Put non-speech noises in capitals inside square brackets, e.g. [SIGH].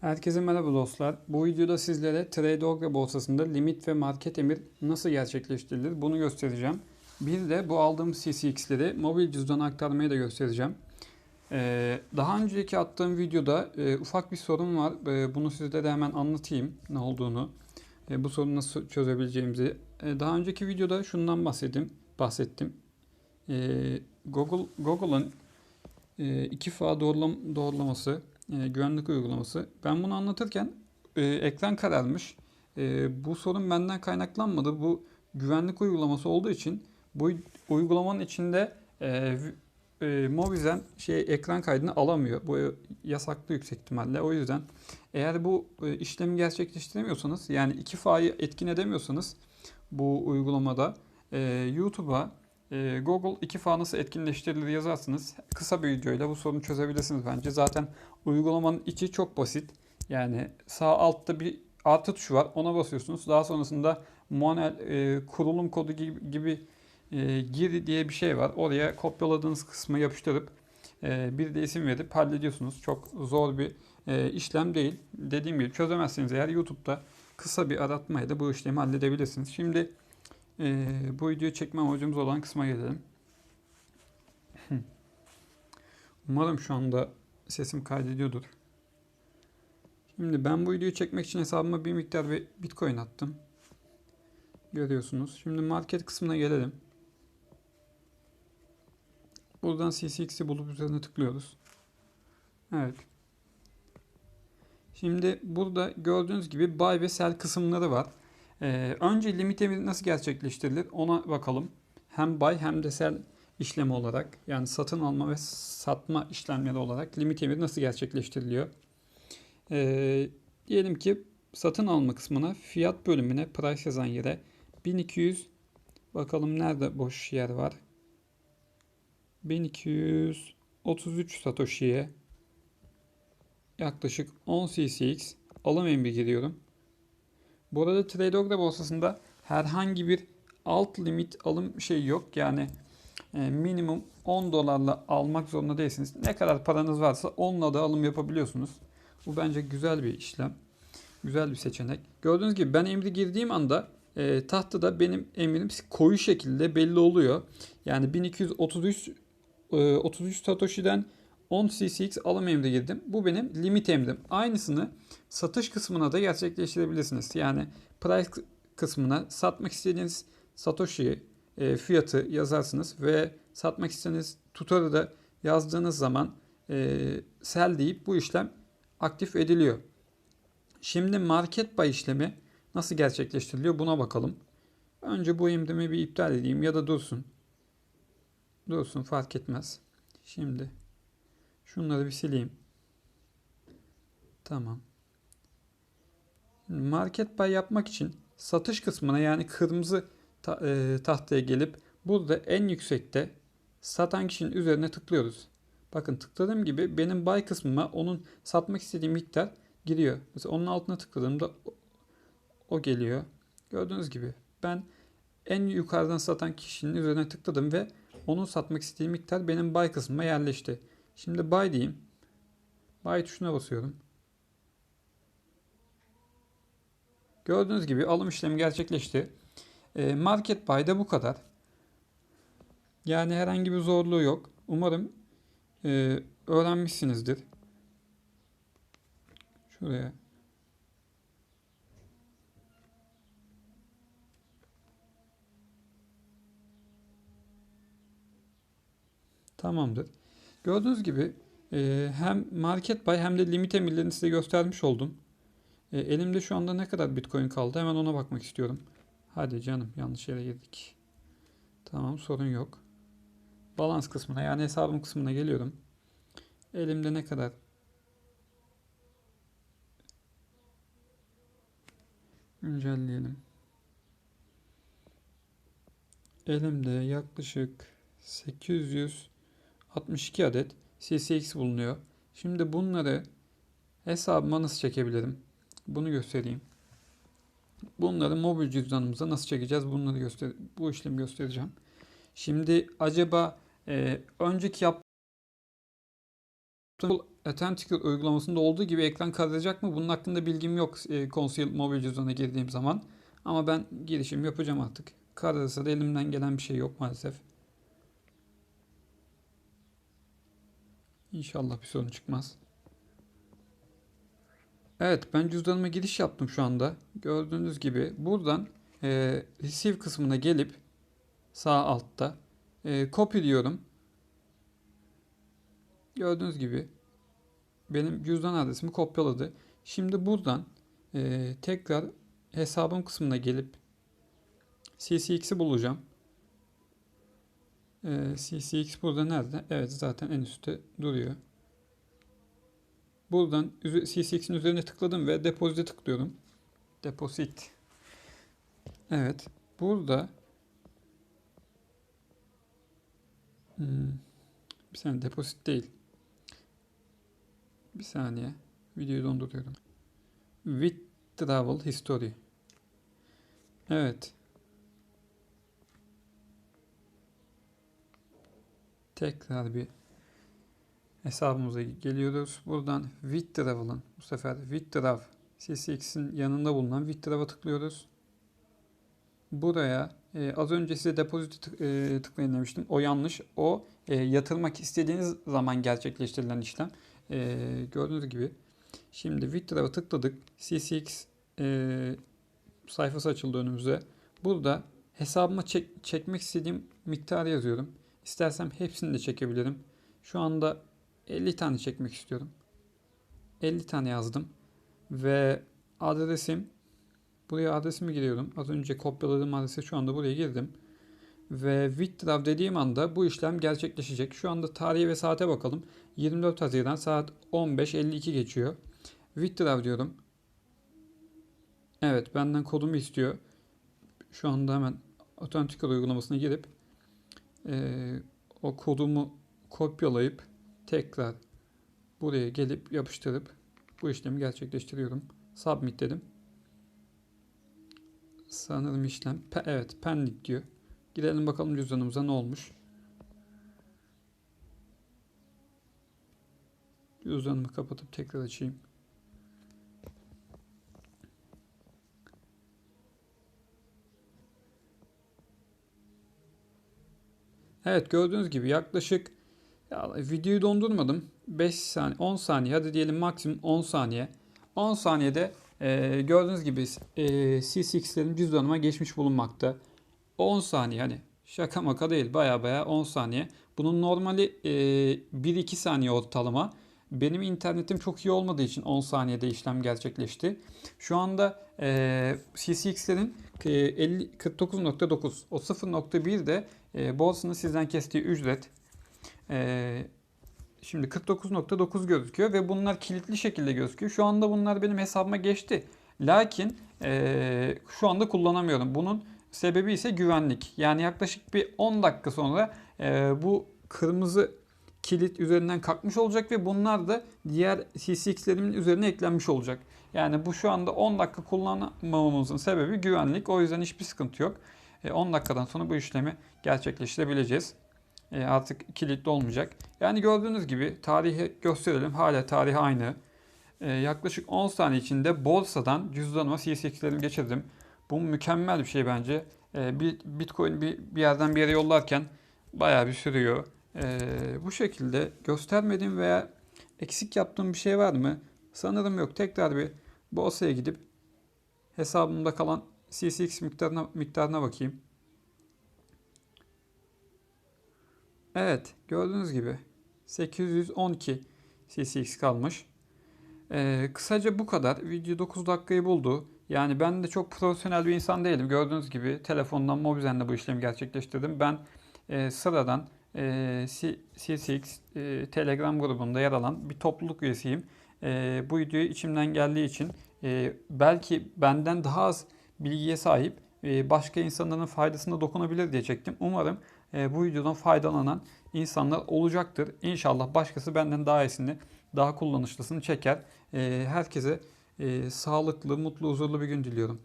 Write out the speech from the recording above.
Herkese merhaba dostlar. Bu videoda sizlere Trade.org borsasında limit ve market emir nasıl gerçekleştirilir bunu göstereceğim. Bir de bu aldığım CCX'leri mobil cüzdana aktarmayı da göstereceğim. Ee, daha önceki attığım videoda e, ufak bir sorun var. E, bunu sizlere hemen anlatayım ne olduğunu. E, bu sorunu nasıl çözebileceğimizi. E, daha önceki videoda şundan bahsettim. bahsettim. E, Google Google'ın e, iki fa doğrulam, doğrulaması e, güvenlik uygulaması. Ben bunu anlatırken e, ekran kararmış. E, bu sorun benden kaynaklanmadı. Bu güvenlik uygulaması olduğu için bu uygulamanın içinde e, e, Mobizen şey ekran kaydını alamıyor. Bu yasaklı yüksek ihtimalle. O yüzden eğer bu e, işlemi gerçekleştiremiyorsanız yani iki fa'yı etkin edemiyorsanız bu uygulamada e, YouTube'a Google iki fa nasıl etkinleştirilir yazarsınız. Kısa bir videoyla bu sorunu çözebilirsiniz bence. Zaten uygulamanın içi çok basit. Yani sağ altta bir artı tuşu var. Ona basıyorsunuz. Daha sonrasında manuel e, kurulum kodu gibi, gibi e, gir diye bir şey var. Oraya kopyaladığınız kısmı yapıştırıp e, bir de isim verip hallediyorsunuz. Çok zor bir e, işlem değil. Dediğim gibi çözemezseniz eğer YouTube'da kısa bir aratmayla bu işlemi halledebilirsiniz. Şimdi e, bu videoyu çekme amacımız olan kısma gelelim. [CLEARS THROAT] Umarım şu anda sesim kaydediyordur. Şimdi ben bu videoyu çekmek için hesabıma bir miktar bir bitcoin attım. Görüyorsunuz. Şimdi market kısmına gelelim. Buradan CCX'i bulup üzerine tıklıyoruz. Evet. Şimdi burada gördüğünüz gibi buy ve sell kısımları var. Ee, önce limit emiri nasıl gerçekleştirilir ona bakalım. Hem buy hem de sell işlemi olarak yani satın alma ve satma işlemleri olarak limit emiri nasıl gerçekleştiriliyor? Ee, diyelim ki satın alma kısmına fiyat bölümüne price yazan yere 1200 bakalım nerede boş yer var. 1233 Satoshi'ye yaklaşık 10 CCX alım emri giriyorum. Bu arada Tradeorg borsasında herhangi bir alt limit alım şey yok. Yani e, minimum 10 dolarla almak zorunda değilsiniz. Ne kadar paranız varsa onunla da alım yapabiliyorsunuz. Bu bence güzel bir işlem. Güzel bir seçenek. Gördüğünüz gibi ben emri girdiğim anda e, tahtada benim emrim koyu şekilde belli oluyor. Yani 1233 e, 33 Satoshi'den 10 CCX alım emri girdim. Bu benim limit emrim. Aynısını satış kısmına da gerçekleştirebilirsiniz. Yani price kısmına satmak istediğiniz Satoshi e, fiyatı yazarsınız ve satmak istediğiniz tutarı da yazdığınız zaman e, sell deyip bu işlem aktif ediliyor. Şimdi market buy işlemi nasıl gerçekleştiriliyor buna bakalım. Önce bu emrimi bir iptal edeyim ya da dursun. Dursun fark etmez. Şimdi şunları bir sileyim. Tamam. Market buy yapmak için satış kısmına yani kırmızı ta, e, tahtaya gelip burada en yüksekte satan kişinin üzerine tıklıyoruz. Bakın tıkladığım gibi benim buy kısmıma onun satmak istediği miktar giriyor. Mesela onun altına tıkladığımda o, o geliyor. Gördüğünüz gibi ben en yukarıdan satan kişinin üzerine tıkladım ve onun satmak istediği miktar benim buy kısmıma yerleşti. Şimdi buy diyeyim. Buy tuşuna basıyorum. Gördüğünüz gibi alım işlemi gerçekleşti. E, market buy'da bu kadar. Yani herhangi bir zorluğu yok. Umarım e, öğrenmişsinizdir. Şuraya. Tamamdır. Gördüğünüz gibi e, hem market buy hem de limit emirlerini size göstermiş oldum. E, elimde şu anda ne kadar bitcoin kaldı hemen ona bakmak istiyorum. Hadi canım yanlış yere girdik. Tamam sorun yok. Balans kısmına yani hesabım kısmına geliyorum. Elimde ne kadar güncelleyelim. Elimde yaklaşık 862 adet CCX bulunuyor. Şimdi bunları hesabıma nasıl çekebilirim? Bunu göstereyim. Bunları mobil cüzdanımıza nasıl çekeceğiz? Bunları göster bu işlemi göstereceğim. Şimdi acaba e, önceki yap Authenticator uygulamasında olduğu gibi ekran kararacak mı? Bunun hakkında bilgim yok e, Conceal mobil cüzdana girdiğim zaman. Ama ben girişim yapacağım artık. Kararırsa da elimden gelen bir şey yok maalesef. İnşallah bir sorun çıkmaz. Evet ben cüzdanıma giriş yaptım şu anda. Gördüğünüz gibi buradan e, receive kısmına gelip sağ altta e, copy diyorum. Gördüğünüz gibi benim cüzdan adresimi kopyaladı. Şimdi buradan e, tekrar hesabım kısmına gelip CCX'i bulacağım. E, CCX burada nerede? Evet zaten en üstte duruyor. Buradan CCX'in üzerine tıkladım ve depozite tıklıyorum. Deposit. Evet. Burada hmm, bir saniye deposit değil. Bir saniye. Videoyu donduruyorum. Withdrawal History. Evet. Tekrar bir hesabımıza geliyoruz. Buradan Withdrawal'ın bu sefer Withdraw CCX'in yanında bulunan Withdraw'a tıklıyoruz. Buraya e, az önce size depozito tık, e, tıklayın demiştim. O yanlış. O e, yatırmak istediğiniz zaman gerçekleştirilen işlem. E, gördüğünüz gibi. Şimdi Withdraw'a tıkladık. CCX e, sayfası açıldı önümüze. Burada hesabıma çek, çekmek istediğim miktarı yazıyorum. İstersem hepsini de çekebilirim. Şu anda 50 tane çekmek istiyorum. 50 tane yazdım. Ve adresim buraya adresimi giriyorum. Az önce kopyaladığım adrese şu anda buraya girdim. Ve withdraw dediğim anda bu işlem gerçekleşecek. Şu anda tarihe ve saate bakalım. 24 Haziran saat 15.52 geçiyor. Withdraw diyorum. Evet benden kodumu istiyor. Şu anda hemen Authenticator uygulamasına girip e, o kodumu kopyalayıp tekrar buraya gelip yapıştırıp bu işlemi gerçekleştiriyorum. Submit dedim. Sanırım işlem evet pending diyor. Gidelim bakalım cüzdanımıza ne olmuş. Cüzdanımı kapatıp tekrar açayım. Evet gördüğünüz gibi yaklaşık ya, videoyu dondurmadım. 5 saniye 10 saniye hadi diyelim maksimum 10 saniye. 10 saniyede e, gördüğünüz gibi e, C6'lerin cüzdanıma geçmiş bulunmakta. 10 saniye hani şaka maka değil baya baya 10 saniye. Bunun normali e, 1-2 saniye ortalama. Benim internetim çok iyi olmadığı için 10 saniyede işlem gerçekleşti. Şu anda e, CCX'lerin e, 49.9 o 0.1 de e, borsanın sizden kestiği ücret. E, şimdi 49.9 gözüküyor ve bunlar kilitli şekilde gözüküyor. Şu anda bunlar benim hesabıma geçti. Lakin e, şu anda kullanamıyorum. Bunun sebebi ise güvenlik. Yani yaklaşık bir 10 dakika sonra e, bu kırmızı kilit üzerinden kalkmış olacak ve bunlar da diğer CCX'lerimin üzerine eklenmiş olacak. Yani bu şu anda 10 dakika kullanmamamızın sebebi güvenlik. O yüzden hiçbir sıkıntı yok. 10 dakikadan sonra bu işlemi gerçekleştirebileceğiz. Artık kilitli olmayacak. Yani gördüğünüz gibi tarihi gösterelim. Hala tarih aynı. Yaklaşık 10 saniye içinde borsadan cüzdanıma CCX'lerimi geçirdim. Bu mükemmel bir şey bence. Bitcoin bir, yerden bir yere yollarken bayağı bir sürüyor. Bu şekilde göstermediğim veya eksik yaptığım bir şey var mı? Sanırım yok. Tekrar bir borsaya gidip hesabımda kalan CCX miktarına, miktarına bakayım. Evet gördüğünüz gibi 812 CCX kalmış. Ee, kısaca bu kadar. Video 9 dakikayı buldu. Yani ben de çok profesyonel bir insan değilim. Gördüğünüz gibi telefondan Mobizen'de bu işlemi gerçekleştirdim. Ben e, sıradan e, CCX e, Telegram grubunda yer alan bir topluluk üyesiyim. E, bu videoyu içimden geldiği için e, belki benden daha az bilgiye sahip e, başka insanların faydasına dokunabilir diye çektim. Umarım e, bu videodan faydalanan insanlar olacaktır. İnşallah başkası benden daha iyisini, daha kullanışlısını çeker. E, herkese sağlıklı, mutlu, huzurlu bir gün diliyorum.